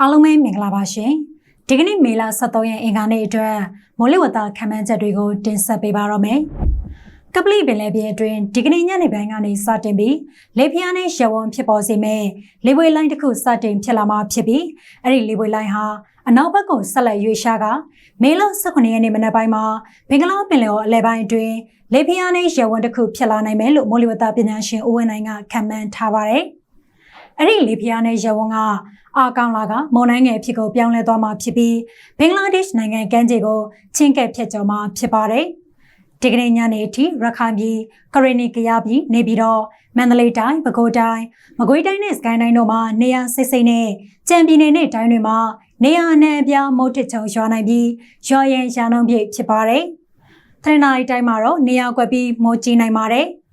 အားလုံးပဲမင်္ဂလာပါရှင်ဒီကနေ့မေလ23ရက်အင်္ဂါနေ့အတွက်မိုးလေဝသခန့်မှန်းချက်တွေကိုတင်ဆက်ပေးပါရမယ်ကပလီပင်လယ်ပြင်အတွင်းဒီကနေ့ညနေပိုင်းကနေစတင်ပြီးလေပြင်းနဲ့ရဝန်းဖြစ်ပေါ်စေမဲ့လေပွေလိုင်းတစ်ခုစတင်ဖြစ်လာမှာဖြစ်ပြီးအဲ့ဒီလေပွေလိုင်းဟာအနောက်ဘက်ကိုဆက်လက်ရွေ့ရှားကမေလ18ရက်နေ့မနက်ပိုင်းမှာဘင်္ဂလားပင်လယ်အော်အလဲပိုင်းအတွင်းလေပြင်းနဲ့ရဝန်းတစ်ခုဖြစ်လာနိုင်မယ်လို့မိုးလေဝသပညာရှင်ဦးဝင်းနိုင်ကခန့်မှန်းထားပါတယ် အဲ့ဒီလေပြင်းနဲ့ရဝန်းကအာကောင်လာကမွန်နိုင်ငံအဖြစ်ကိုပြောင်းလဲသွားမှာဖြစ်ပြီးဘင်္ဂလားဒေ့ရှ်နိုင်ငံကမ်းခြေကိုချင်းကပ်ဖြတ်ကျော်မှာဖြစ်ပါတယ်။ဒီကနေ့ညနေအထိရခိုင်ပြည်ကရင်နီကရပြည်နေပြီးတော့မန္တလေးတိုင်းပဲခူးတိုင်းမကွေးတိုင်းနဲ့စကိုင်းတိုင်းတို့မှာနေရာစိတ်စိတ်နဲ့ကြံပြည်နယ်နဲ့တိုင်းတွေမှာနေရာအနှံ့အပြားမုတ်တစ်ချုံရွာနိုင်ပြီးရွာရန်ရာနှုန်းပြည့်ဖြစ်ပါတယ်။ထရနာရီတိုင်းမှာတော့နေရာကွက်ပြီးမိုးကြီးနိုင်ပါတယ်။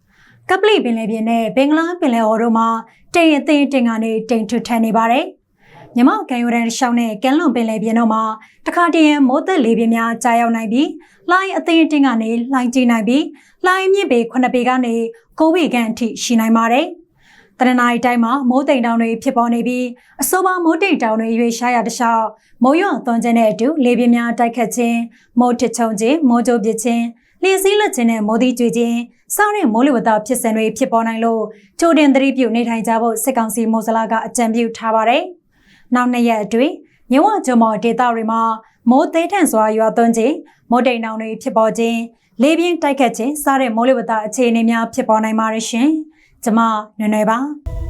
ကပလီပင်လယ်ပြင်နဲ့ဘင်္ဂလားပင်လယ်အော်တို့မှာတိမ်အသိတင်ကနေတိမ်ထွထန်နေပါတယ်။မြမကန်ယူရန်ရှောင်းနဲ့ကမ်းလွန်ပင်လယ်ပြင်တို့မှာတခါတည်းရန်မိုးသက်လေပြင်းများကြာရောက်နိုင်ပြီးလှိုင်းအသိတင်ကနေလှိုင်းကြီးနိုင်ပြီးလှိုင်းမြင့်ပေ9ပေကနေ9ပေခန့်အထိရှိနိုင်ပါတယ်။တရနာရီတိုင်းမှာမိုးတိမ်တောင်တွေဖြစ်ပေါ်နေပြီးအဆိုပါမိုးတိမ်တောင်တွေရွေရှားရတခြားမိုးရွာသွန်းခြင်းနဲ့အတူလေပြင်းများတိုက်ခတ်ခြင်းမိုးထစ်ချုံခြင်းမိုးကြိုးပစ်ခြင်း လျှစည်းလက်ခြင်းနဲ့မိုးသီးကျွေခြင်းစောင့်တဲ့မိုးလေဝသဖြစ်စဉ်တွေဖြစ်ပေါ်နိုင်လို့ချိုတင်သတိပြုနေထိုင်ကြဖို့စစ်ကောင်စီမိုးစလာကအကြံပြုထားပါတယ်။နောက်နှစ်ရက်အတွင်းမြဝကျုံမော်ဒေသတွေမှာမိုးသေးထန်စွာရွာသွန်းခြင်းမိုးတိမ်တောင်တွေဖြစ်ပေါ်ခြင်းလေပြင်းတိုက်ခတ်ခြင်းစတဲ့မိုးလေဝသအခြေအနေများဖြစ်ပေါ်နိုင်ပါတယ်ရှင်။ကျွန်မနွယ်နွယ်ပါ။